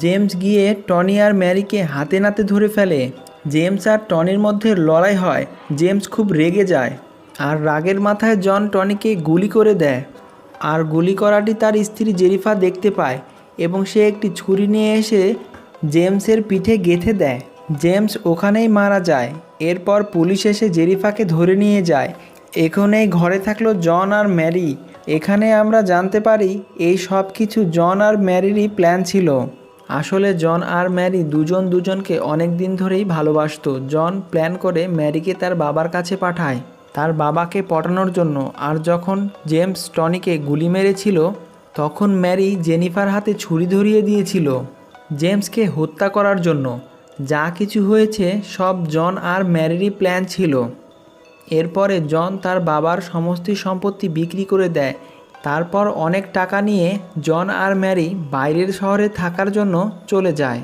James গিয়ে Tony আর ম্যারিকে হাতে নাতে ধরে ফেলে। জেমস আর টনির মধ্যে লড়াই হয়। জেমস খুব রেগে যায় আর রাগের মাথায় জন টনিকে গুলি করে দেয়। আর গুলি করাটি তার স্ত্রী জেরিফা দেখতে পায় এবং সে একটি ছুরি নিয়ে এসে জেমসের পিঠে গেঁথে দেয়। জেমস ওখানেই মারা যায়। এরপর পুলিশ এসে জেরিফাকে ধরে নিয়ে যায়। এখানেই ঘরে থাকল জন আর ম্যারি। এখানে আমরা জানতে পারি এই সব কিছু জন আর ম্যারিরই প্ল্যান ছিল। আসলে জন আর ম্যারি দুজন দুজনকে অনেক দিন ধরেই ভালোবাসতো। জন প্ল্যান করে ম্যারিকে তার বাবার কাছে পাঠায়, তার বাবাকে পটানোর জন্য। আর যখন জেমস টনিকে গুলি মেরেছিল, তখন ম্যারি জেনিফার হাতে ছুরি ধরিয়ে দিয়েছিল জেমসকে হত্যা করার জন্য। যা কিছু হয়েছে, সব জন আর ম্যারিরই প্ল্যান ছিল। এরপরে জন তার বাবার সমস্ত সম্পত্তি বিক্রি করে দেয় তারপর অনেক টাকা নিয়ে জন আর ম্যারি বাইরের শহরে থাকার জন্য চলে যায়।